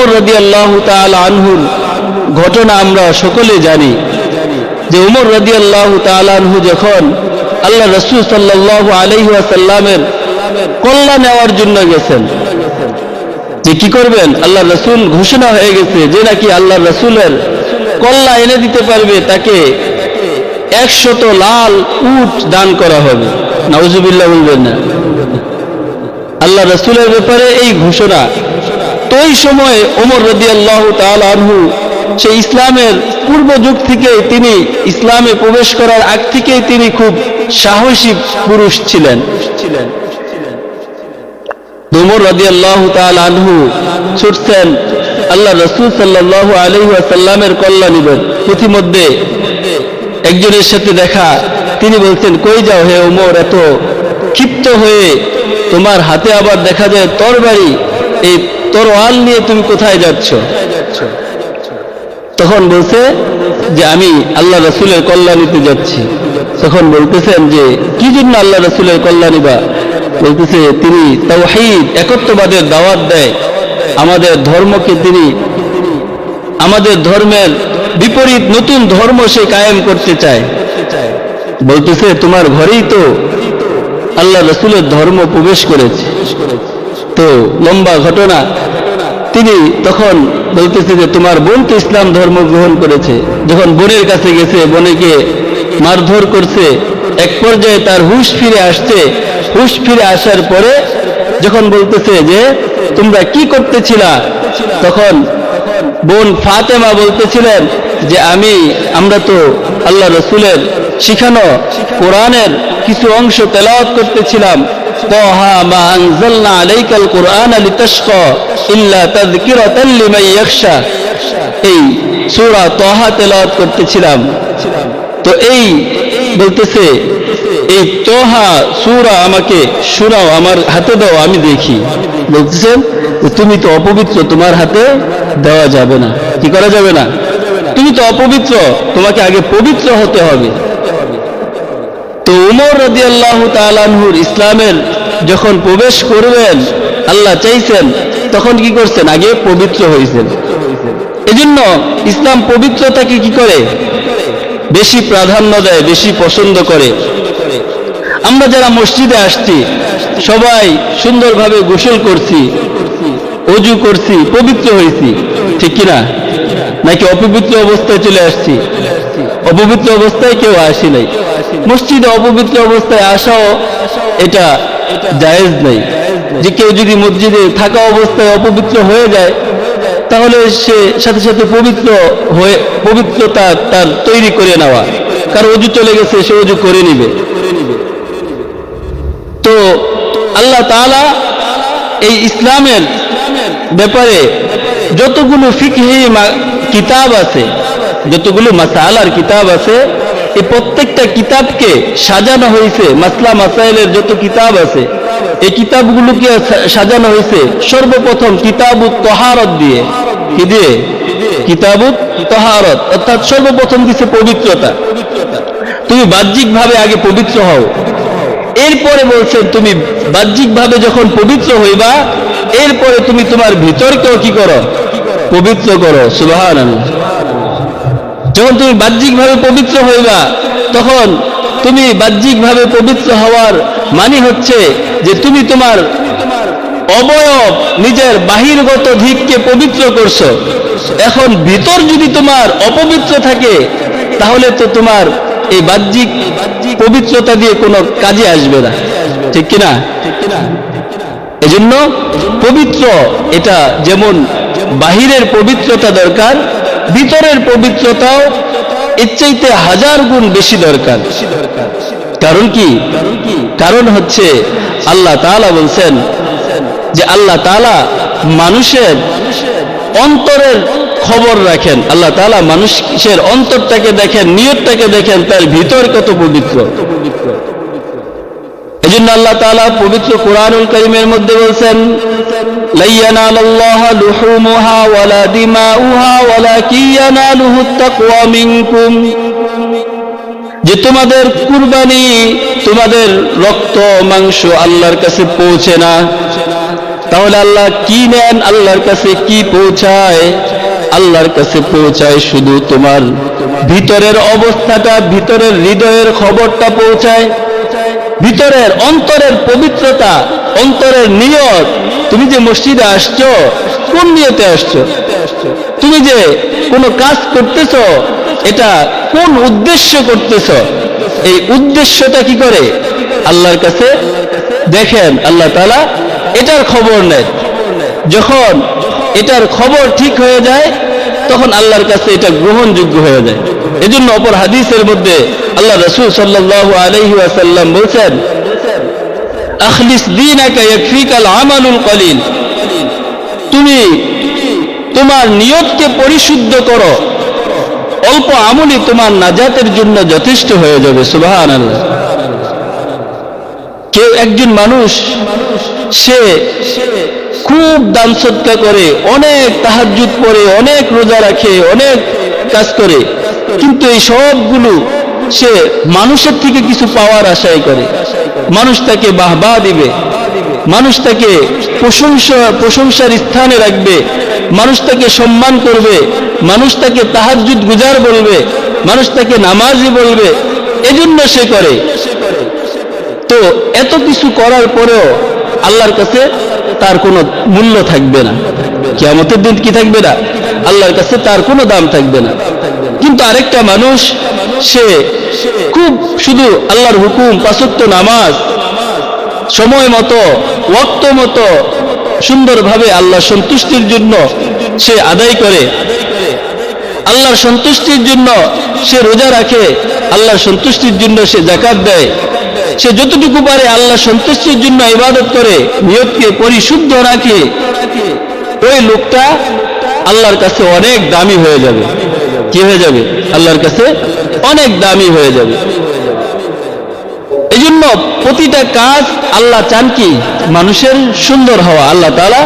উমর রদি আল্লাহ তাল আনহুর ঘটনা আমরা সকলে জানি। যে উমর রদি আল্লাহ তাল আনহু যখন আল্লাহ রসুল সাল্লাহ আলহিহাসাল্লামের কল্যাণ নেওয়ার জন্য গেছেন, যে কি করবেন? আল্লাহ রসুল ঘোষণা হয়ে গেছে যে নাকি আল্লাহ রসুলের কল্লা এনে দিতে পারবে, তাকে একশত লাল উট দান করা হবে। নাউজুবিল্লাহ বলবেন না। আল্লাহ রসুলের ব্যাপারে এই ঘোষণা তো ওই সময় ওমর রদি আল্লাহ আনহু সেই ইসলামের পূর্ব যুগ থেকে তিনি ইসলামে প্রবেশ করার আগ থেকেই তিনি খুব সাহসী পুরুষ ছিলেন। উমর রদি আল্লাহ আনহু ছুটছেন আল্লাহ রসুল সাল্লাহ আলহাসাল্লামের কল্যাণীবেন প্রতিমধ্যে একজনের সাথে দেখা, তিনি বলছেন, কই যাও হে উমর এত ক্ষিপ্ত হয়ে তোমার হাতে আবার দেখা যায় তরবারি, এই তরোয়াল নিয়ে তুমি কোথায় যাচ্ছ? তখন বলছে যে আমি আল্লাহ রসুলের কল্যাণীতে যাচ্ছি। তখন বলতেছেন যে, কি জন্য আল্লাহ রসুলের কল্যাণী বা? বলতেছে, তিনি তাওহীদ, একত্ববাদের দাওয়াত দেয়। আমাদের ধর্মকে তিনি, আমাদের ধর্মের বিপরীত নতুন ধর্ম সে কায়েম করতে চায়। বলতেছে, তোমার ঘরেই তো আল্লাহ রসুলের ধর্ম প্রবেশ করেছে। লম্বা ঘটনা। তিনি তখন বলতেছে যে, তোমার বোন তো ইসলাম ধর্ম গ্রহণ করেছে। যখন বোনের কাছে গেছে, বোনকে মারধর করছে, এক পর্যায়ে তার হুশ ফিরে আসছে। হুশ ফিরে আসার পরে যখন বলতেছে যে, তোমরা কি করতেছিলা? তখন বোন ফাতেমা বলতেছিলেন যে, আমি, আমরা তো আল্লাহ রসুলের শিখানো কোরআনের কিছু অংশ তেলাওয়াত করতেছিলাম। طه ما أنزلنا عليك القرآن لتشقى إلا تذكرة لمن يخشى এই সূরা তহা তেলাওয়াত করতেছিলাম তো এই বলতেছে এই তোহা সুরা আমাকে শোনাও আমার হাতে দাও আমি দেখি বলতেছেন যে তুমি তো অপবিত্র তোমার হাতে দেওয়া যাবে না কি করা যাবে না তুমি তো অপবিত্র তোমাকে আগে পবিত্র হতে হবে তো উমর রদি আল্লাহ তালানহুর ইসলামের যখন প্রবেশ করবেন, আল্লাহ চাইছেন, তখন কি করছেন? আগে পবিত্র হয়েছেন এজন্য ইসলাম পবিত্রতাকে কি করে? বেশি প্রাধান্য দেয়, বেশি পছন্দ করে। আমরা যারা মসজিদে আসছি, সবাই সুন্দরভাবে গোসল করছি, অজু করছি, পবিত্র হয়েছি ঠিক কিনা? নাকি অপবিত্র অবস্থায় চলে আসছি? অপবিত্র অবস্থায় কেউ আসি নাই। মসজিদে অপবিত্র অবস্থায় আসাও এটা জায়েজ নেই। যে কেউ যদি মসজিদে থাকা অবস্থায় অপবিত্র হয়ে যায়, তাহলে সে সাথে সাথে পবিত্র হয়ে, পবিত্রতা তার তৈরি করে নেওয়া। কার অজু চলে গেছে, সে অজু করে নিবে। তো আল্লাহ তাআলা এই ইসলামের ব্যাপারে যতগুলো ফিকহি কিতাব আছে যতগুলো মাসালার কিতাব আছে, এই প্রত্যেকটা কিতাবকে সাজানো হয়েছে, মাসলা মাসাইলের যত কিতাব আছে, এই কিতাবগুলোকে সাজানো হয়েছে সর্বপ্রথম কিতাবুত তহারত দিয়ে। কি দিয়ে? কিতাবুত তহারত। অর্থাৎ সর্বপ্রথম দিছে পবিত্রতা। তুমি বাহ্যিকভাবে আগে পবিত্র হও। এরপরে বলছেন তুমি বাহ্যিকভাবে যখন পবিত্র হইবা, এরপরে তুমি তোমার ভিতরকেও কি করো? পবিত্র করো। সুবাহান যখন তুমি বাহ্যিকভাবে পবিত্র হইবা, তখন তুমি বাহ্যিকভাবে পবিত্র হওয়ার মানে হচ্ছে যে তুমি তোমার অবয়ব নিজের বাহিরগত দিককে পবিত্র করছ। এখন ভিতর যদি তোমার অপবিত্র থাকে, তাহলে তো তোমার এই বাহ্যিক পবিত্রতা দিয়ে কোনো কাজে আসবে না। ঠিক কিনা? এজন্য পবিত্র এটা যেমন বাহিরের পবিত্রতা দরকার ভিতরের পবিত্রতাও এর চাইতে হাজার গুণ বেশি দরকার। কারণ কি? কারণ হচ্ছে আল্লাহ তাআলা বলছেন যে আল্লাহ তাআলা মানুষের অন্তরের খবর রাখেন। আল্লাহ তাআলা মানুষের অন্তরটাকে দেখেন, নিয়তটাকে দেখেন, তার ভিতর কত পবিত্র। এই জন্য আল্লাহ তাআলা পবিত্র কোরআনুল কারীমের মধ্যে বলছেন, লাইয়ানালাল্লাহা লুহুমুহা ওয়ালা দিমাউহা ওয়ালাকিন ইয়ানালুহুত তাকওয়া যে তোমাদের কুরবানি, তোমাদের রক্ত, মাংস আল্লাহর কাছে পৌঁছে না। তাহলে আল্লাহ কি নেন? আল্লাহর কাছে কি পৌঁছায়? আল্লাহর কাছে পৌঁছায় শুধু তোমার ভিতরের অবস্থাটা, ভিতরের হৃদয়ের খবরটা পৌঁছায়। ভিতরের অন্তরের পবিত্রতা, অন্তরের নিয়ত, তুমি যে মসজিদে আসছো, কোন নিয়তে আসছো? তুমি যে কোনো কাজ করতেছ, এটা কোন উদ্দেশ্য করতেছ? এই উদ্দেশ্যটা কি করে? আল্লাহর কাছে দেখেন, আল্লাহ তালা এটার খবর নেন। যখন এটার খবর ঠিক হয়ে যায়, তখন আল্লাহর কাছে এটা গ্রহণযোগ্য হয়ে যায়। এজন্য অপর হাদিসের মধ্যে আল্লাহ রসুল সাল্লাহ আলহি আসাল্লাম বলছেন ইয়াকফিকাল আমালুল কলিল। তুমি তোমার নিয়তকে পরিশুদ্ধ করো। অল্প আমলই তোমার নাজাতের জন্য যথেষ্ট হয়ে যাবে কেউ একজন মানুষ, সে খুব দান সৎকা করে, অনেক তাহাজুদ পরে অনেক রোজা রাখে, অনেক কাজ করে, কিন্তু এই সবগুলো সে মানুষের থেকে কিছু পাওয়ার আশাই করে। মানুষ তাকে বাহবা দিবে। মানুষ তাকে প্রশংসা, প্রশংসার স্থানে রাখবে। মানুষ তাকে সম্মান করবে। মানুষ তাকে তাহাজুদ গুজার বলবে। মানুষ তাকে নামাজি বলবে। এজন্য সে করে। তো এত কিছু করার পরেও আল্লাহর কাছে তার কোনো মূল্য থাকবে না। কেমতের দিন কি থাকবে না? আল্লাহর কাছে তার কোনো দাম থাকবে না। কিন্তু আরেকটা মানুষ, সে খুব শুধু আল্লাহর হুকুম পাঁচত্ব নামাজ, সময় মতো ওক্ত মতো, সুন্দরভাবে আল্লাহ সন্তুষ্টির জন্য সে আদায় করে। আল্লাহর সন্তুষ্টির জন্য সে রোজা রাখে, আল্লাহর সন্তুষ্টির জন্য সে জাকাত দেয়। সে যতটুকু পারে আল্লাহ সন্তুষ্টির জন্য ইবাদত করে, নিয়তকে পরিশুদ্ধ রাখে। ওই লোকটা আল্লাহর কাছে অনেক দামি হয়ে যাবে। কি হয়ে যাবে? আল্লাহর কাছে অনেক দামি হয়ে যাবে। এই জন্য প্রতিটা কাজ আল্লাহ চান কি? মানুষের সুন্দর হওয়া। আল্লাহ তালা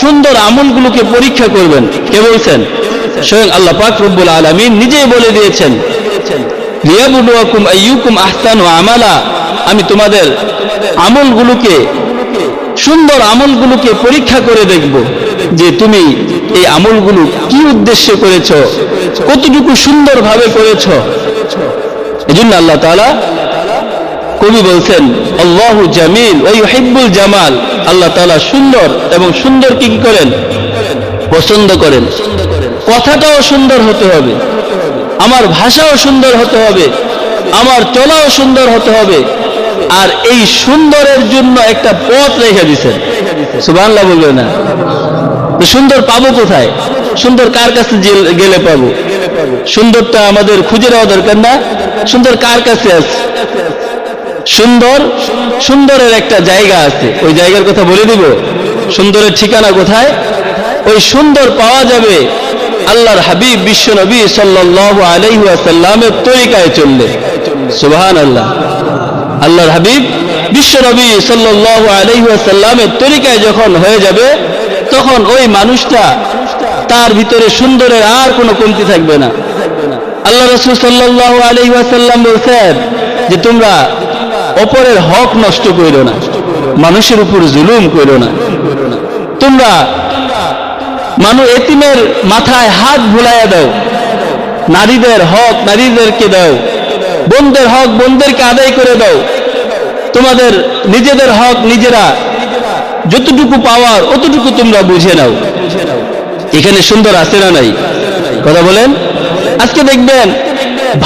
সুন্দর আমলগুলোকে পরীক্ষা করবেন। কে বলছেন? স্বয়ং আল্লাহ পাক রব্বুল আলমিন নিজেই বলে দিয়েছেন, লিয়াবুলুয়াকুম আইয়ুকুম আমালা। আমি তোমাদের আমলগুলোকে, সুন্দর আমলগুলোকে পরীক্ষা করে দেখব। যে তুমি এই আমলগুলো কি উদ্দেশ্যে করেছ? কতটুকু সুন্দরভাবে করেছ? এজন্য আল্লাহ তাআলা কবি বলছেন, আল্লাহু জামিল ওই হিব্বুল জামাল। আল্লাহ তাআলা সুন্দর এবং সুন্দর কি করেন? পছন্দ করেন। কথাটাও সুন্দর হতে হবে। আমার ভাষাও সুন্দর হতে হবে। আমার চলাও সুন্দর হতে হবে। আর এই সুন্দরের জন্য একটা পথ রেখে দিছেন সুবাংলা বলবে না? সুন্দর পাবো কোথায়? সুন্দর কার কাছে গেলে পাবো? সুন্দরটা আমাদের খুঁজে নেওয়া দরকার না। সুন্দর কার কাছে আছে? সুন্দর, সুন্দরের একটা জায়গা আছে। ওই জায়গার কথা বলে দিব। সুন্দরের ঠিকানা কোথায়? ওই সুন্দর পাওয়া যাবে আল্লাহর হাবিব বিশ্ব নবী সাল্লাল্লাহু আলাইহি ওয়াসাল্লামের তরিকায় চললে। সুবহান আল্লাহ আল্লাহর হাবিব বিশ্ব নবী সাল্লাল্লাহু আলাইহি ওয়াসাল্লামের তরিকায় যখন হয়ে যাবে তখন ওই মানুষটা তার ভিতরে সুন্দরের আর কোনো কমতি থাকবে না। আল্লাহ রসুল সাল্লাহ আলহি ওয়াসাল্লাম বলছেন যে তোমরা অপরের হক নষ্ট করো না, মানুষের উপর জুলুম করো না। তোমরা মানুষ এতিমের মাথায় হাত ভুলাইয়া দাও, নারীদের হক নারীদেরকে দাও, বন্ধের হক বোনদেরকে আদায় করে দাও। তোমাদের নিজেদের হক নিজেরা যতটুকু পাওয়ার, অতটুকু তোমরা বুঝে নাও। এখানে সুন্দর আছে না নাই? কথা বলেন? আজকে দেখবেন,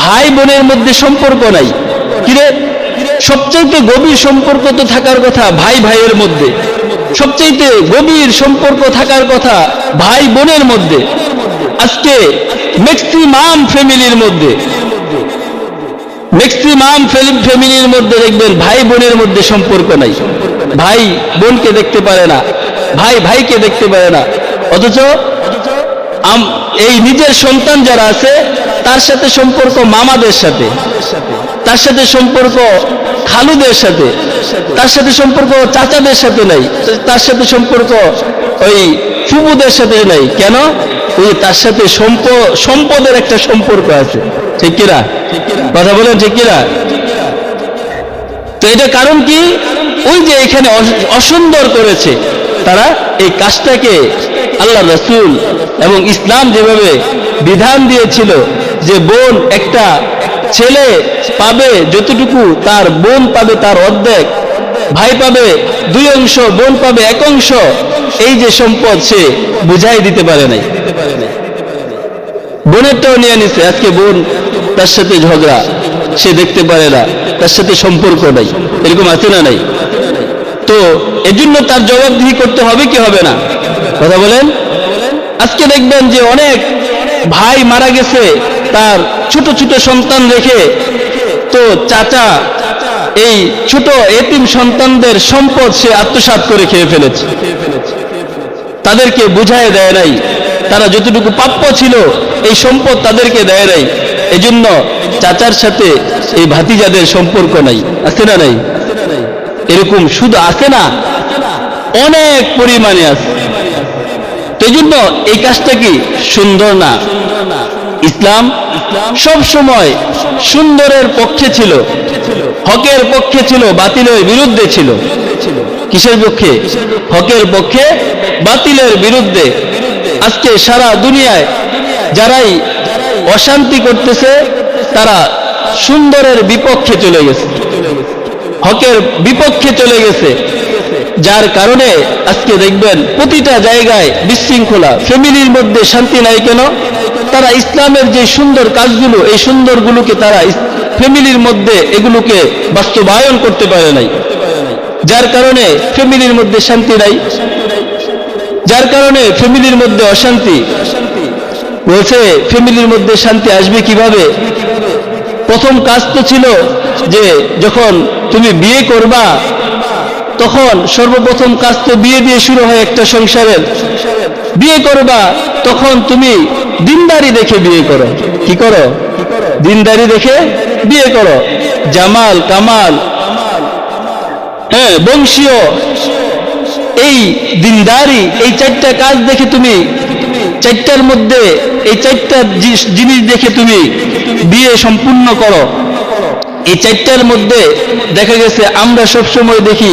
ভাই বোনের মধ্যে সম্পর্ক নাই। কিরে সবচাইতে গভীর সম্পর্ক তো থাকার কথা ভাই ভাইয়ের মধ্যে। সবচাইতে গভীর সম্পর্ক থাকার কথা ভাই বোনের মধ্যে। আজকে ম্যাক্সিমাম ফ্যামিলির মধ্যে। ম্যাক্সিমাম ফ্যামিলির মধ্যে দেখবেন ভাই বোনের মধ্যে সম্পর্ক নাই। ভাই, বোনকে দেখতে পারে না। ভাই, ভাইকে দেখতে পারে না। অথচ এই নিজের সন্তান যারা আছে, তার সাথে সম্পর্ক মামাদের সাথে, তার সাথে সম্পর্ক খালুদের সাথে, তার সাথে সম্পর্ক চাচাদের সাথে নাই, তার সাথে সম্পর্ক ওই ফুবুদের সাথে নাই। কেন? ওই তার সাথে সম্প- সম্পদের একটা সম্পর্ক আছে। ঠিক কিনা? কথা বলেন ঠিক কিনা? তো এটা কারণ কি? ওই যে এখানে অসুন্দর করেছে, তারা এই কাজটাকে আল্লাহ রসুল এবং ইসলাম যেভাবে বিধান দিয়েছিল যে বোন একটা ছেলে পাবে যতটুকু তার বোন পাবে তার অর্ধেক, ভাই পাবে দুই অংশ, বোন পাবে এক অংশ, এই যে সম্পদ সে বুঝাই দিতে পারে নাই। বোনেরটাও নিয়ে নিছে, আজকে বোন তার সাথে ঝগড়া, সে দেখতে পারে না। তার সাথে সম্পর্ক নাই, এরকম আছে না নাই। তো এজন্য তার জবাবদিহি করতে হবে কি হবে না? কথা বলেন? আজকে দেখবেন যে অনেক ভাই মারা গেছে, তার ছোট ছোট সন্তান রেখে। তো চাচা, এই ছোট এতিম সন্তানদের সম্পদ সে আত্মসাৎ করে খেয়ে ফেলেছে। তাদেরকে বুঝায় দেয় নাই। তারা যতটুকু প্রাপ্য ছিল, এই সম্পদ তাদেরকে দেয় নাই। এজন্য চাচার সাথে এই ভাতিজাদের সম্পর্ক নাই, আছে না নাই? এরকম শুধু আছে না? অনেক পরিমাণে আছে। এই জন্য এই কাজটা কি সুন্দর না? ইসলাম সব সময় সুন্দরের পক্ষে ছিল, হকের পক্ষে ছিল, বাতিলের বিরুদ্ধে ছিল। কিসের পক্ষে? হকের পক্ষে, বাতিলের বিরুদ্ধে। আজকে সারা দুনিয়ায় যারাই অশান্তি করতেছে, তারা সুন্দরের বিপক্ষে চলে গেছে। হকের বিপক্ষে চলে গেছে। যার কারণে আজকে দেখবেন প্রতিটা জায়গায় বিশৃঙ্খলা, ফ্যামিলির মধ্যে শান্তি নাই কেন? তারা ইসলামের যে সুন্দর কাজগুলো, এই সুন্দরগুলোকে তারা ফ্যামিলির মধ্যে এগুলোকে বাস্তবায়ন করতে পারে নাই। যার কারণে ফ্যামিলির মধ্যে শান্তি নাই। যার কারণে ফ্যামিলির মধ্যে অশান্তি। বলছে ফ্যামিলির মধ্যে শান্তি আসবে কীভাবে? প্রথম কাজ তো ছিল যে যখন তুমি বিয়ে করবা, তখন সর্বপ্রথম কাজ তো বিয়ে দিয়ে শুরু হয় একটা সংসারের। বিয়ে করবা, তখন তুমি দিনদারি দেখে বিয়ে করো। কি করো? দিনদারি দেখে বিয়ে করো। জামাল, কামাল হ্যাঁ বংশীয়, এই দিনদারি, এই চারটা কাজ দেখে তুমি চারটার মধ্যে এই চারটা জিনিস দেখে তুমি বিয়ে সম্পূর্ণ করো। এই চারটার মধ্যে দেখা গেছে আমরা সব সময় দেখি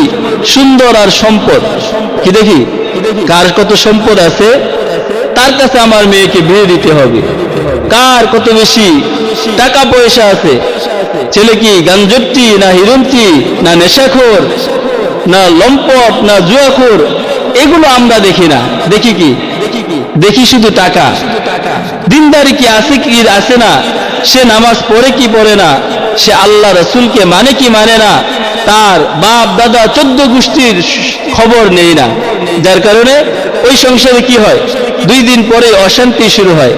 সুন্দর আর সম্পদ। কি দেখি? কার কত সম্পদ আছে? তার কাছে আমার মেয়েকে বিয়ে দিতে হবে। কার কত বেশি টাকা পয়সা আছে? ছেলে কি গাঞ্জট্টি, না হিরন্তি না নেশাখোর, না লম্পট, না জুয়াখোর? এগুলো আমরা দেখি না। দেখি কি? দেখি শুধু টাকা। দিনদারি কি আছে কি আছে না? সে নামাজ পড়ে কি পড়ে না? সে আল্লাহ রসুলকে মানে কি মানে না? তার বাপ, দাদা, চোদ্দ গোষ্ঠীর খবর নেই না। যার কারণে ওই সংসারে কি হয়? দুই দিন পরে অশান্তি শুরু হয়।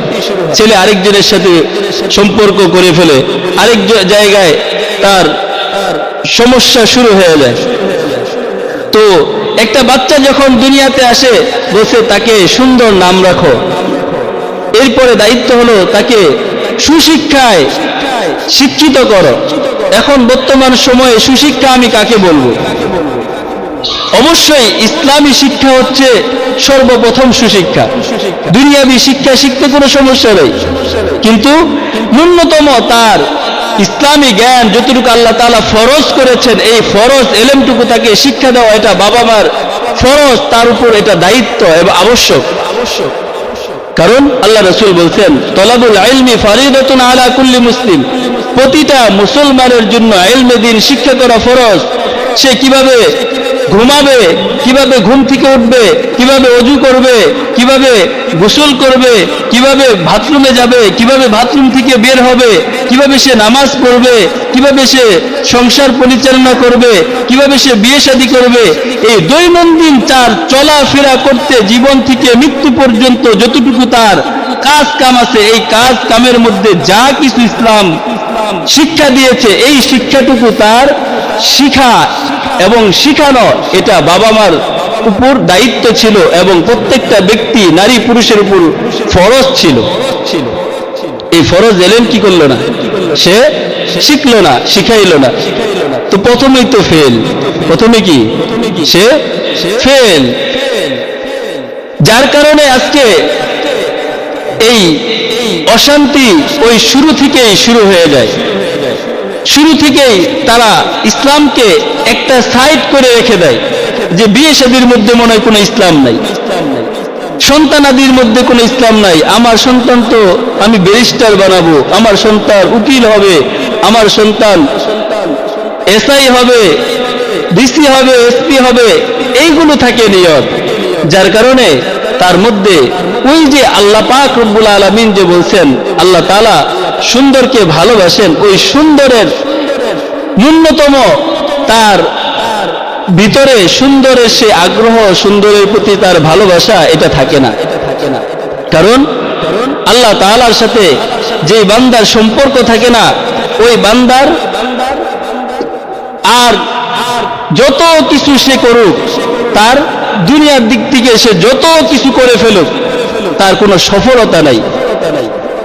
ছেলে আরেকজনের সাথে সম্পর্ক করে ফেলে। আরেক জায়গায় তার সমস্যা শুরু হয়ে যায়। তো একটা বাচ্চা যখন দুনিয়াতে আসে বসে তাকে সুন্দর নাম রাখো। এরপরে দায়িত্ব হলো তাকে সুশিক্ষায় শিক্ষিত করো। এখন বর্তমান সময়ে সুশিক্ষা আমি কাকে বলব? অবশ্যই ইসলামী শিক্ষা হচ্ছে সর্বপ্রথম সুশিক্ষা। দুনিয়াবী শিক্ষা শিখতে কোনো সমস্যা নেই। কিন্তু ন্যূনতম তার ইসলামী জ্ঞান যতটুকু আল্লাহ তালা ফরজ করেছেন, এই ফরজ এলেমটুকু তাকে শিক্ষা দেওয়া, এটা বাবা মার ফরজ, তার উপর এটা দায়িত্ব এবং আবশ্যক। আবশ্যক কারণ আল্লাহ রসুল বলছেন, তলাবুল আইলমি ফারিদতুন আলা কুল্লি মুসলিম। প্রতিটা মুসলমানের জন্য আইলমে দিন শিক্ষা করা ফরজ। সে কীভাবে ঘুমাবে, কীভাবে ঘুম থেকে উঠবে, কীভাবে অজু করবে, কীভাবে গোসল করবে, কীভাবে বাথরুমে যাবে, কীভাবে বাথরুম থেকে বের হবে, কীভাবে সে নামাজ পড়বে, কীভাবে সে সংসার পরিচালনা করবে, কীভাবে সে বিয়ে শাদী করবে, এই দৈনন্দিন তার চলাফেরা করতে জীবন থেকে মৃত্যু পর্যন্ত যতটুকু তার কাজ কাম আছে, এই কাজ কামের মধ্যে যা কিছু ইসলাম শিক্ষা দিয়েছে, এই শিক্ষাটুকু তার শিখা এবং শিখানো, এটা বাবা মার উপর দায়িত্ব ছিল এবং প্রত্যেকটা ব্যক্তি নারী পুরুষের উপর ফরজ ছিল। এই ফরজ এলেন কি করল না? সে শিখলো না, শিখাইলো না। তো প্রথমেই তো ফেল প্রথমে কি? সে ফেল যার কারণে আজকে এই অশান্তি ওই শুরু থেকেই শুরু হয়ে যায়। শুরু থেকেই তারা ইসলামকে একটা সাইড করে রেখে দেয়, যে বিয়ে শাদীর মধ্যে মনে হয় কোনো ইসলাম নাই। সন্তানাদির মধ্যে কোনো ইসলাম নাই। আমার সন্তান তো আমি ব্যারিস্টার বানাবো, আমার সন্তান উকিল হবে, আমার সন্তান এসআই হবে, ডিসি হবে, এসপি হবে, এইগুলো থাকে নিয়ত। যার কারণে তার মধ্যে ওই যে আল্লাহ পাক রব্বুল আলমিন যে বলছেন, আল্লাহ তালা সুন্দরকে ভালোবাসেন, ওই সুন্দরের ন্যূনতম তার ভিতরে সুন্দরের সে আগ্রহ, সুন্দরের প্রতি তার ভালোবাসা, এটা থাকে না। কারণ আল্লাহ তাআলার সাথে যে বান্দার সম্পর্ক থাকে না, ওই বান্দার আর যত কিছু সে করুক, তার দুনিয়ার দিক থেকে সে যত কিছু করে ফেলুক, তার কোনো সফলতা নাই।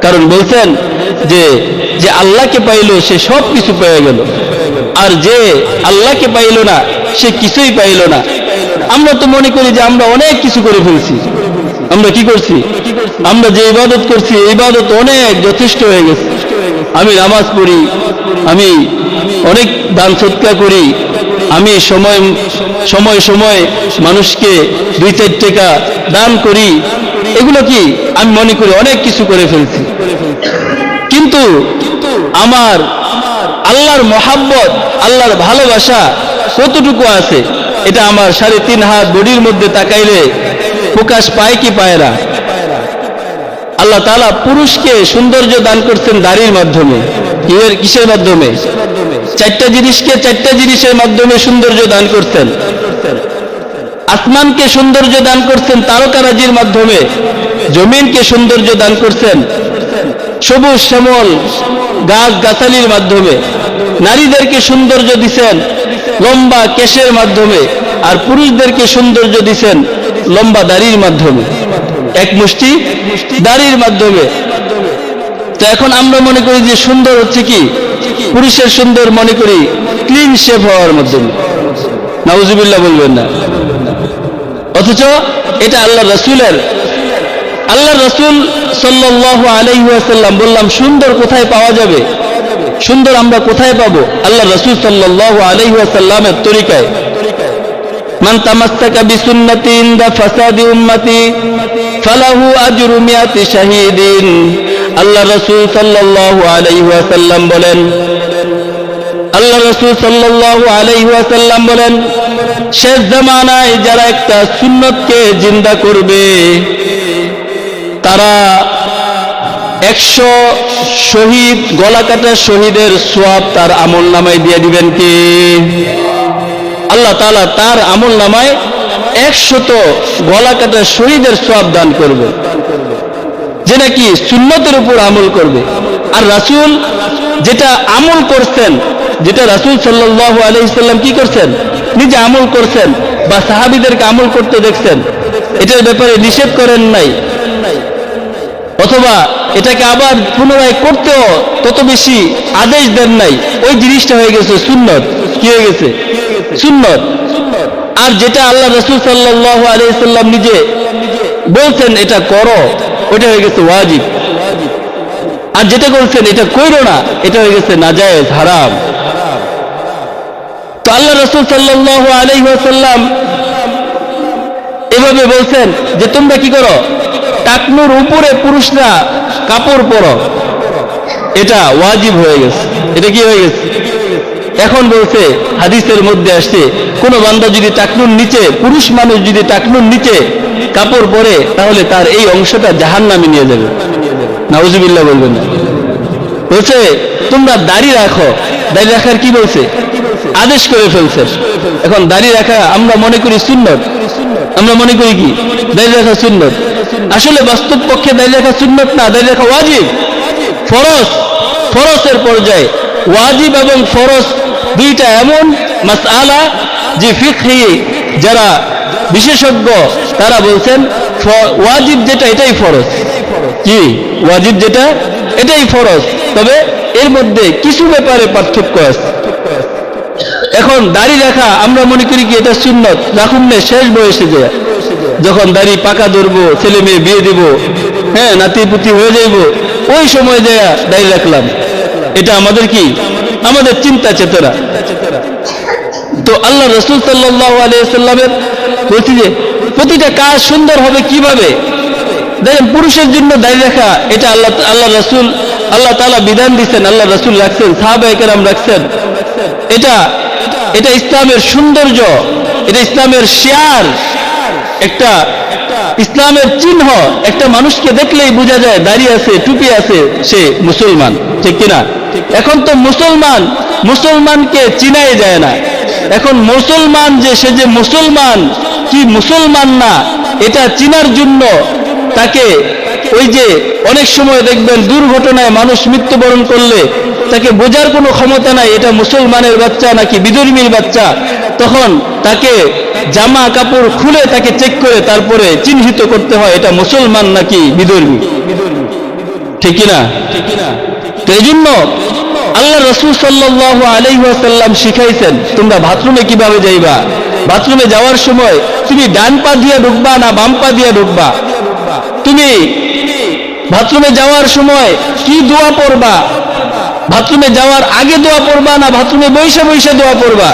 কারণ বলছেন যে যে আল্লাহকে পাইল, সে সব কিছু পেয়ে গেল। আর যে আল্লাহকে পাইল না, সে কিছুই পাইল না। আমরা তো মনে করি যে আমরা অনেক কিছু করে ফেলছি। আমরা কি করছি? আমরা যে ইবাদত করছি ইবাদত অনেক যথেষ্ট হয়ে গেছে। আমি নামাজ পড়ি, আমি অনেক দান সৎকার করি। আমি সময় সময় সময় মানুষকে দুই চার টাকা দান করি। এগুলো কি? আমি মনে করি অনেক কিছু করে ফেলছি। কিন্তু আমার আল্লাহর মহাব্বত, আল্লাহর ভালোবাসা কতটুকু আছে? এটা আমার সাড়ে তিন হাত বডির মধ্যে তাকাইলে প্রকাশ পায় কি পায় না? আল্লাহ তালা পুরুষকে সৌন্দর্য দান করছেন দাড়ির মাধ্যমে। কিসের কিসের মাধ্যমে? চারটা জিনিসকে চারটা জিনিসের মাধ্যমে সৌন্দর্য দান করছেন। আসমানকে সৌন্দর্য দান করছেন তারকারাজির মাধ্যমে, জমিনকে সৌন্দর্য দান করছেন সবুজ, শ্যামল, গাছ গাছালির মাধ্যমে, নারীদেরকে সৌন্দর্য দিছেন লম্বা কেশের মাধ্যমে আর পুরুষদেরকে সৌন্দর্য দিছেন লম্বা দাড়ির মাধ্যমে। এক মুষ্টি দাড়ির মাধ্যমে। তো এখন আমরা মনে করি যে সুন্দর হচ্ছে কি? পুরুষের সুন্দর মনে করি ক্লিন শেপ হওয়ার মাধ্যমে। নাউজুবিল্লাহ বলবেন না। অথচ এটা আল্লাহ রসুলের আল্লাহ রসুল সাল্লাহ আলাইসাল্লাম বললাম সুন্দর কোথায় পাওয়া যাবে সুন্দর আমরা কোথায় পাবো আল্লাহ রসুল সাল্লাহ আলাইসাল্লামের তরিকায় من تمسك بسنتي عند فساد امتي فله اجر مئة شهيد আল্লাহ রসুল সাল্লাল্লাহু আলাইহি ওয়াসাল্লাম বলেন আল্লাহ রসুল সাল্লাল্লাহু আলাইহি ওয়াসাল্লাম বলেন শেষ জামানায় যারা একটা সুন্নতকে জিন্দা করবে, তারা একশো শহীদ গলা কাটা শহীদের সোয়াব তার আমল নামায় দিয়ে দিবেন কি? আল্লাহ তালা তার আমল নামায় একশত গলা কাটা শহীদের সোয়াব দান করবে। যে নাকি সুন্নতের উপর আমল করবে। আর রাসুল যেটা আমল করছেন, যেটা রাসুল সাল্লাহ আলহিসাল্লাম কি করছেন? নিজে আমল করছেন বা সাহাবিদেরকে আমল করতে দেখছেন, এটার ব্যাপারে নিষেধ করেন নাই। অথবা এটাকে আবার পুনরায় করতেও তত বেশি আদেশ দেন নাই। ওই জিনিসটা হয়ে গেছে সুন্নত। কি হয়ে গেছে? সুন্নত। আর যেটা আল্লাহ রসুল সাল্লাহ আলাইসাল্লাম নিজে বলছেন, এটা করো ওটা হয়ে গেছে ওয়াজিব। আর যেটা বলছেন এটা কইরো না, এটা হয়ে গেছে নাজায়েজ, হারাম। তো আল্লাহ রসুল সাল্লাহ আলাইসাল্লাম এভাবে বলছেন যে তোমরা কি করো? টাকনুর উপরে পুরুষরা কাপড় পরো। এটা ওয়াজিব হয়ে গেছে। এটা কি হয়ে গেছে? এখন বলছে, হাদিসের মধ্যে আসছে, কোন বান্দা যদি টাকনুর নিচে, পুরুষ মানুষ যদি টাকনুর নিচে কাপড় পরে, তাহলে তার এই অংশটা জাহান নামে নিয়ে যাবে। নাউজুবিল্লাহ বলবেন বলছে তোমরা দাড়ি রাখো। দাড়ি রাখার কি বলছে? আদেশ করে ফেলছে। এখন দাড়ি রাখা আমরা মনে করি সুন্নত। আমরা মনে করি কি? দাড়ি রাখা সুন্নত। আসলে বাস্তব পক্ষে দাড়ি রাখা সুন্নত না, দাড়ি রাখা ওয়াজিব। ফরজ। ফরসের পর্যায়ে ওয়াজিব এবং ফরজ দুইটা এমন মাসআলা যে ফিকহি যারা বিশেষজ্ঞ, তারা বলছেন ওয়াজিব যেটা, এটাই ফরজ। কি? ওয়াজিব যেটা, এটাই ফরজ। তবে এর মধ্যে কিছু ব্যাপারে পার্থক্য আছে। এখন দাড়ি রাখা, আমরা মনে করি কি এটা সুন্নত, রাখুন না, শেষ বয়সে যায় যখন দাড়ি পাকা ধরবো, ছেলে মেয়ে বিয়ে দিব হ্যাঁ নাতি পুতি হয়ে যাইব, ওই সময় যায় দাড়ি রাখলাম, এটা আমাদের কি? আমাদের চিন্তা চেতনা। তো আল্লাহ রসুল সাল্লাহ আলিয়াল্লামের বলছি যে, প্রতিটা কাজ সুন্দর হবে কীভাবে? দেখেন, পুরুষের জন্য দাঁড়িয়ে রাখা, এটা আল্লাহ আল্লাহ রসুল আল্লাহ তালা বিধান দিচ্ছেন আল্লাহ রসুল রাখছেন সাহাবাহিকেরাম রাখছেন। এটা এটা ইসলামের সৌন্দর্য, এটা ইসলামের শেয়ার, একটা ইসলামের চিহ্ন, একটা মানুষকে দেখলেই বোঝা যায়, দাঁড়িয়ে আছে, টুপি আছে, সে মুসলমান, ঠিক কিনা? এখন তো মুসলমান, মুসলমানকে চিনাই যায় না। এখন মুসলমান যে, সে যে মুসলমান, কি মুসলমান না, এটা চিনার জন্য তাকে ওই যে অনেক সময় দেখবেন দুর্ঘটনায় মানুষ মৃত্যুবরণ করলে তাকে বোঝার কোনো ক্ষমতা নাই, এটা মুসলমানের বাচ্চা নাকি বিধর্মীর বাচ্চা। তখন তাকে জামা কাপড় খুলে তাকে চেক করে তারপরে চিহ্নিত করতে হয়, এটা মুসলমান নাকি বিধর্মী ঠিক না এই জন্য আল্লাহ রসুল সাল্লাহ আলাইসাল্লাম শিখাইছেন, তোমরা বাথরুমে কীভাবে যাইবা? বাথরুমে যাওয়ার সময় তুমি ডান পা দিয়ে ঢুকবা না বাম পা দিয়ে ঢুকবা? তুমি বাথরুমে যাওয়ার সময় কি দোয়া পড়বা? বাথরুমে যাওয়ার আগে দোয়া পড়বা না বাথরুমে বৈশে বৈশে দোয়া পড়বা?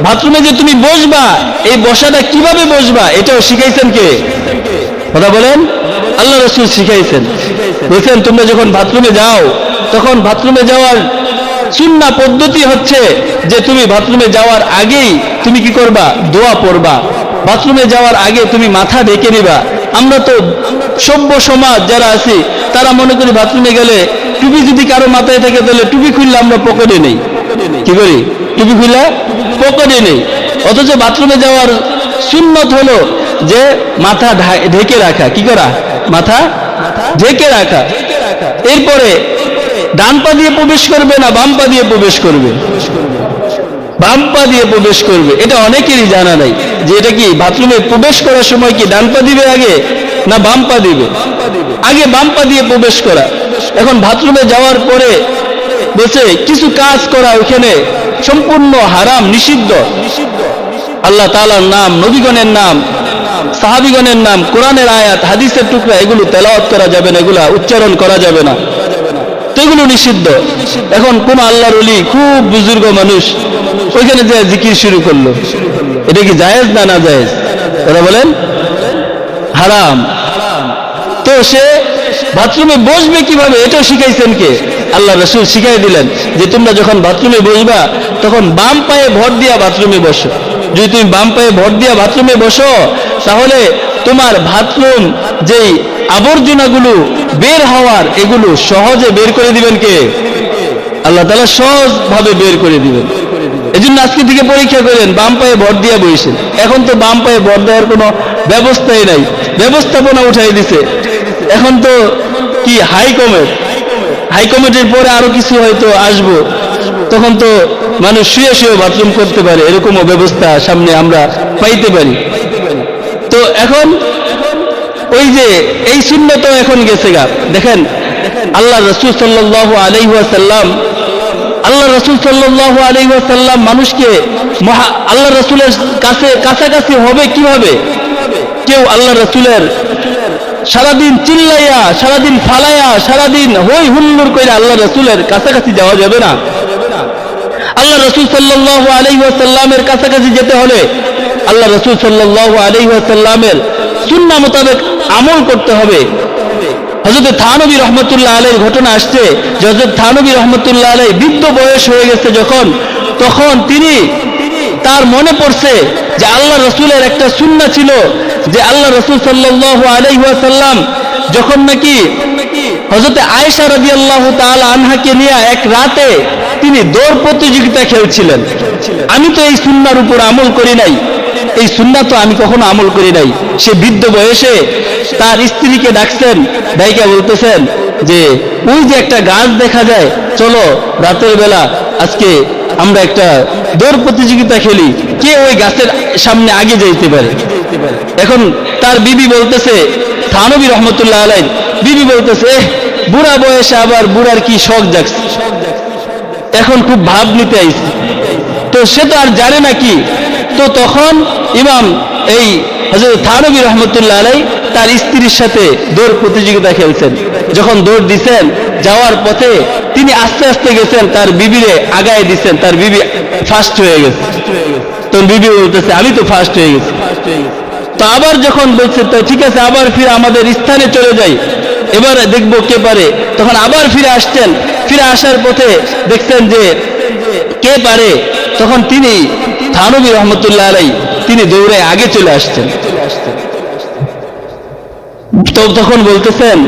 বাথরুমে যে তুমি বসবা, এই বসাটা কীভাবে বসবা? এটাও শিখাইছেন কে? কথা বলেন? আল্লাহ রসুল শিখাইছেন। বলছেন, তোমরা যখন বাথরুমে যাও, তখন বাথরুমে যাওয়ার সুন্না পদ্ধতি হচ্ছে যে তুমি বাথরুমে যাওয়ার আগেই তুমি কি করবা? দোয়া পড়বা। বাথরুমে যাওয়ার আগে তুমি মাথা ঢেকে নিবা। আমরা তো সভ্য সমাজ যারা আছি, তারা মনে করি বাথরুমে গেলে টুপি যদি কারও মাথায় থাকে তাহলে টুপি খুললে আমরা পকেটে নেই। কি করি? টুপি খুললে পকেটে নেই। অথচ বাথরুমে যাওয়ার সুন্নত হলো যে মাথা ঢেকে রাখা। কি করা? মাথা ঢেকে রাখা। এরপরে ডান পা দিয়ে প্রবেশ করবে না বাম পা দিয়ে প্রবেশ করবে? বাম পা দিয়ে প্রবেশ করবে। এটা অনেকেরই জানা নাই যে এটা কি বাথরুমে প্রবেশ করার সময় কি ডান পা দিবে আগে না বাম পা দিবে? আগে বাম পা দিয়ে প্রবেশ করা। এখন বাথরুমে যাওয়ার পরে বলছে, কিছু কাজ করা ওখানে সম্পূর্ণ হারাম, নিষিদ্ধ। আল্লাহ তালার নাম, নবীগণের নাম, সাহাবিগণের নাম, কোরআনের আয়াত, হাদিসের টুকরা, এগুলো তেলাওয়াত করা যাবে না, এগুলা উচ্চারণ করা যাবে না। তো নিষিদ্ধ। এখন কোন আল্লাহর অলি খুব বুজুর্গ মানুষ, ওইখানে যে জিকির শুরু করল। এটা কি জায়েজ না না জায়েজ? ওরা বলেন, হারাম। তো সে বাথরুমে বসবে কীভাবে? এটাও শিখাইছেন কে? আল্লাহ রসুল শিখাই দিলেন যে তোমরা যখন বাথরুমে বসবা, তখন বাম পায়ে ভর দিয়া বাথরুমে বসো। যদি তুমি বাম পায়ে ভর দিয়া বাথরুমে বসো, তাহলে তোমার বাথরুম যেই আবর্জনাগুলো বের হওয়ার এগুলো সহজে বের করে দিবেন কে? আল্লাহ তালা সহজভাবে বের করে দিবেন। এই জন্য আজকে থেকে পরীক্ষা করেন, বাম পায়ে ভর দিয়া বইছেন এখন তো বাম পায়ে ভর দেওয়ার কোনো ব্যবস্থাই নাই। ব্যবস্থাপনা উঠাই দিছে। এখন তো কি, হাই কমেট হাই কমেটের পরে আরও কিছু হয়তো আসব। তখন তো মানুষ শুয়ে শুয়ে বাথরুম করতে পারে, এরকমও ব্যবস্থা সামনে আমরা পাইতে পারি। তো এখন ওই যে, এই শূন্য তো এখন গেছে গা। দেখেন, আল্লাহ রসুল সাল্লাহ আলাইহাসাল্লাম আল্লাহ রসুল সাল্লাহ আলাইহাসাল্লাম মানুষকে মহা, আল্লাহ রসুলের কাছে, কাছাকাছি হবে কীভাবে? কেউ আল্লাহ রসুলের সারাদিন চিল্লাইয়া, সারাদিন ফালাইয়া, সারাদিন হই হুল্লোর করে আল্লাহ রসুলের কাছাকাছি যাওয়া যাবে না। আল্লাহ রসুল সাল্লাহ আলহিহাসাল্লামের কাছাকাছি যেতে হলে আল্লাহ রসুল সাল্লাহ আলহিহাসাল্লামের সুন্না মোতাবেক আমল করতে হবে। হজরত থানবী রহমতুল্লাহ আলের ঘটনা আসছে। যে হজরত থানবী রহমতুল্লাহ আলাই বৃদ্ধ বয়স হয়ে গেছে যখন, তখন তিনি তার মনে পড়ছে যে আল্লাহ রসুলের একটা সুন্না ছিল যে আল্লাহ রসুল সাল্লাহ আলহিহাসাল্লাম যখন নাকি হজরতে আয়েশা রবি আল্লাহ আনহাকে নিয়ে এক রাতে তিনি দৌড় প্রতিযোগিতা খেলছিলেন। আমি তো এই সুন্নার উপর আমল করি নাই। এই সুন্না তো আমি কখনো আমল করি নাই। সে বৃদ্ধ বয়সে তার স্ত্রীকে ডাকছেন দায়িকা বলতেছেন যে ওই যে একটা গাছ দেখা যায় চলো রাতের বেলা আজকে আমরা একটা দৌড় প্রতিযোগিতা খেলি। কে ওই গাছের সামনে আগে যাইতে পারে? এখন তার বিবি বলতেছে থানবী রহমতুল্লাহ আলাই বিবি বলতেছে "এহ, বুড়া বয়সে আবার বুড়ার কি শখ জাগছে? এখন খুব ভাব নিতে আইছে। তো সে তো আর জানে না কি তো তখন ইমাম এই হজরত থানবী রহমতুল্লাহ আলাই তার স্ত্রীর সাথে দৌড় প্রতিযোগিতা খেলছেন। যখন দৌড় দিছেন, যাওয়ার পথে তিনি আস্তে আস্তে গেছেন, তার বিবিরে আগায় দিছেন, তার বিবি ফার্স্ট হয়ে গেছে। তখন বিবি বলতেছে, আমি তো ফার্স্ট হয়ে গেছি। তো আবার যখন বলছে, তো ঠিক আছে, আবার ফিরে আমাদের স্থানে চলে যাই। এবার দেখব কে পারে। তখন আবার ফিরে আসছেন। ফিরে আসার পথে দেখছেন যে কে পারে। তখন তিনি থানবী রহমতুল্লাহ আলাই, তিনি দৌড়ে আগে চলে আসছেন। তো তখন বলতেছেন,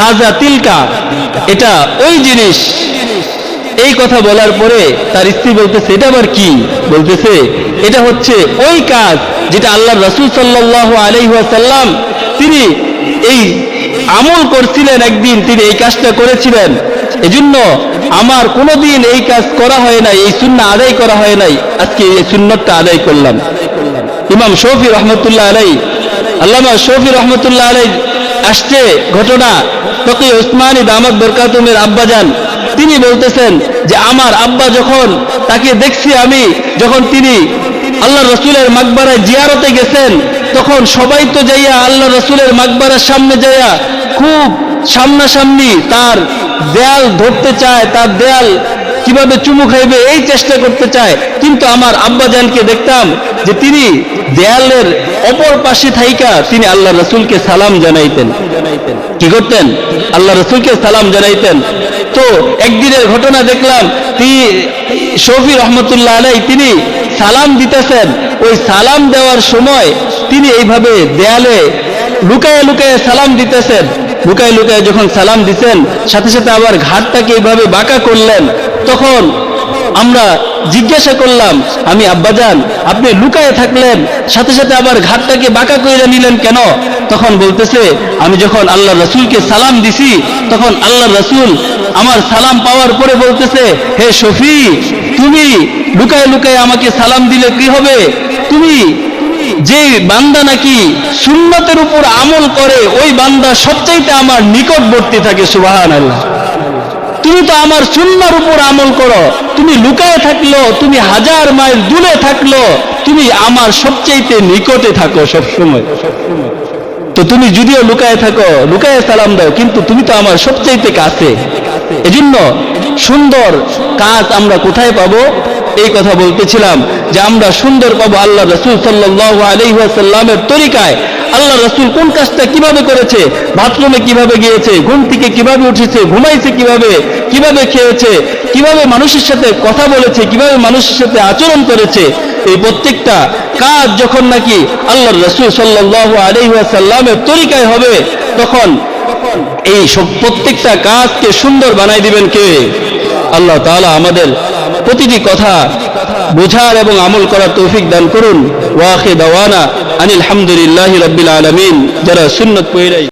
হাজা তিলকা, এটা ওই জিনিস। এই কথা বলার পরে তার স্ত্রী বলতেছে, এটা আবার কি? বলতেছে, এটা হচ্ছে ওই কাজ যেটা আল্লাহ রসুল সাল্লাহ আলহাসাল্লাম তিনি এই আমল করছিলেন একদিন, তিনি এই কাজটা করেছিলেন। এজন্য আমার কোনোদিন এই কাজ করা হয় নাই, এই সুন্না আদায় করা হয় নাই। আজকে এই সুন্নতটা আদায় করলাম। ইমাম শফি রহমতুল্লাহ আলাই, আল্লামা শফি রহমতুল্লাহ আলাই আসছে ঘটনা তকি উসমানী দামদ বরকাতুমের আব্বাজান। তিনি বলতেছেন যে, আমার আব্বা যখন তাকে দেখছি আমি, যখন তিনি আল্লাহ রসুলের মাকবারায় জিয়ারতে গেছেন, তখন সবাই তো যাইয়া আল্লাহ রসুলের মাকবারার সামনে যাইয়া খুব সামনাসামনি তার দেয়াল ধরতে চায়, তার দেয়াল কীভাবে চুমু খাইবে এই চেষ্টা করতে চায়। কিন্তু আমার আব্বাজানকে দেখতাম যে তিনি দেয়ালের অপর পাশে থাইকা তিনি আল্লাহ রসুলকে সালাম জানাইতেন। কি করতেন? আল্লাহ রসুলকে সালাম জানাইতেন। তো একদিনের ঘটনা দেখলাম তিনি শফি রহমতুল্লাহ আলাই তিনি সালাম দিতেছেন। ওই সালাম দেওয়ার সময় তিনি এইভাবে দেয়ালে লুকায় লুকায় সালাম দিতেছেন। লুকায় লুকায় যখন সালাম দিছেন সাথে সাথে আবার ঘাটটাকে এইভাবে বাঁকা করলেন, তখন আমরা জিজ্ঞাসা করলাম, আমি আব্বাজান, আপনি লুকায় থাকলেন, সাথে সাথে আবার ঘাটটাকে বাঁকা করে নিলেন কেন? তখন বলতেছে, আমি যখন আল্লাহ রসুলকে সালাম দিছি, তখন আল্লাহ রসুল আমার সালাম পাওয়ার পরে বলতেছে, হে শফি, তুমি লুকায় লুকায় আমাকে সালাম দিলে কি হবে? তুমি যে বান্দা নাকি সুন্নতের উপর আমল করে, ওই বান্দা সবচাইতে আমার নিকটবর্তী থাকে সুবাহান আল্লাহ তুমি তো আমার সুন্নার উপর আমল করো, তুমি লুকায় থাকল, তুমি হাজার মাইল দূরে থাকল, তুমি আমার সবচাইতে নিকটে থাকো সবসময়। তো তুমি যদিও লুকায় থাকো, লুকায় সালাম দাও, কিন্তু তুমি তো আমার সবচাইতে কাছে। এজন্য সুন্দর কাজ আমরা কোথায় পাবো? এই কথা বলতেছিলাম যে আমরা সুন্দর পাবো আল্লাহ রসুল সাল্লাহ আলহাসাল্লামের তরিকায়। আল্লাহ রসুল কোন কাজটা কীভাবে করেছে? বাথরুমে কীভাবে গিয়েছে? ঘুম থেকে কীভাবে উঠেছে? ঘুমাইছে কীভাবে? কীভাবে খেয়েছে? কীভাবে মানুষের সাথে কথা বলেছে? কীভাবে মানুষের সাথে আচরণ করেছে? এই প্রত্যেকটা কাজ যখন নাকি আল্লাহ রসুল সাল্লাহ আলহাসাল্লামের তরিকায় হবে, তখন এই প্রত্যেকটা কাজকে সুন্দর বানাই দিবেন কে? আল্লাহ তালা আমাদের প্রতিটি কথা বোঝার এবং আমল করার তৌফিক দান করুন। ওয়াখে দাওয়ানা আনিল হামদুলিল্লাহ রবিল আলমিন। যারা সুন্নত পড়াই